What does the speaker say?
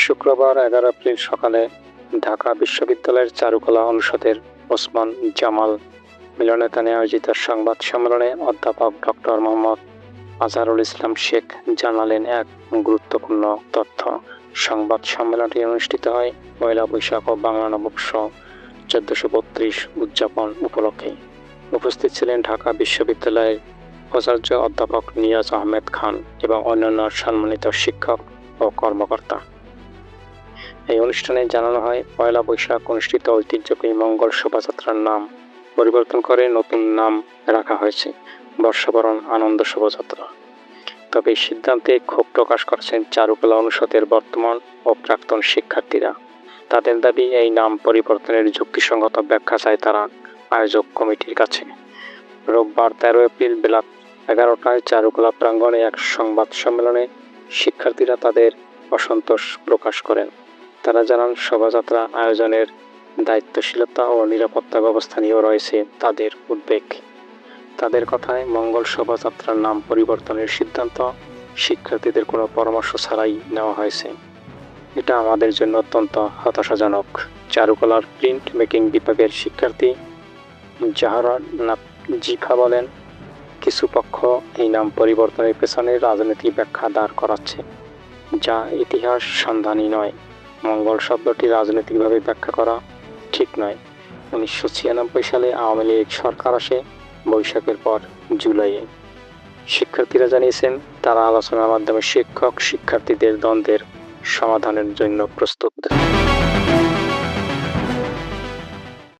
শুক্রবার এগারো এপ্রিল সকালে ঢাকা বিশ্ববিদ্যালয়ের চারুকলা অনুষদের ওসমান জামাল মিলনায়তনে আয়োজিত সংবাদ সম্মেলনে অধ্যাপক ডক্টর মোহাম্মদ আজহারুল ইসলাম শেখ জানালেন এক গুরুত্বপূর্ণ তথ্য। সংবাদ সম্মেলনটি অনুষ্ঠিত হয় পয়লা বৈশাখ ও বাংলা নববর্ষ চোদ্দশো বত্রিশ উদযাপন উপলক্ষে। উপস্থিত ছিলেন ঢাকা বিশ্ববিদ্যালয়ের উপাচার্য অধ্যাপক নিয়াজ আহমেদ খান এবং অন্যান্য সম্মানিত শিক্ষক ও কর্মকর্তা। এই অনুষ্ঠানে জানানো হয়, পয়লা বৈশাখ অনুষ্ঠিত ঐতিহ্যবাহী মঙ্গল শোভাযাত্রার নাম। পরিবর্তন করে নতুন নাম রাখা হয়েছে, বর্ষবরণ আনন্দ শোভাযাত্রা। তবে এই সিদ্ধান্তে ক্ষোভ প্রকাশ করেছেন চারুকলা অনুষদের বর্তমান ও প্রাক্তন শিক্ষার্থীরা। তাদের দাবি, এই নাম পরিবর্তনের যুক্তিসঙ্গত ব্যাখ্যা চায় তারা আয়োজক কমিটির কাছে। রোববার তেরো এপ্রিল বেলা এগারোটায় চারুকলা প্রাঙ্গণে এক সংবাদ সম্মেলনে শিক্ষার্থীরা তাদের অসন্তোষ প্রকাশ করেন। তারা জানান, শোভাযাত্রা আয়োজনের দায়িত্বশীলতা ও নিরাপত্তা ব্যবস্থা নিয়েও রয়েছে তাদের উদ্বেগ। তাদের কথায়, মঙ্গল শোভাযাত্রার নাম পরিবর্তনের সিদ্ধান্ত, শিক্ষার্থীদের কোনো পরামর্শ ছাড়াই নেওয়া হয়েছে। এটা আমাদের জন্য অত্যন্ত হতাশাজনক। চারুকলার প্রিন্ট মেকিং বিভাগের শিক্ষার্থী জাহারা জিফা বলেন, কিছু পক্ষ এই নাম পরিবর্তনের পেছনে রাজনীতি ব্যাখ্যা দাঁড় করাচ্ছে, যা ইতিহাস সন্ধানী নয়। মঙ্গল শব্দটি রাজনৈতিকভাবে ব্যাখ্যা করা ঠিক নয়। উনিশশো ছিয়ানব্বই সালে আওয়ামী লীগ সরকার আসে বৈশাখের পর জুলাইয়ে। শিক্ষার্থীরা জানিয়েছেন, তারা আলোচনার মাধ্যমে শিক্ষক শিক্ষার্থীদের দ্বন্দ্বের সমাধানের জন্য প্রস্তুত।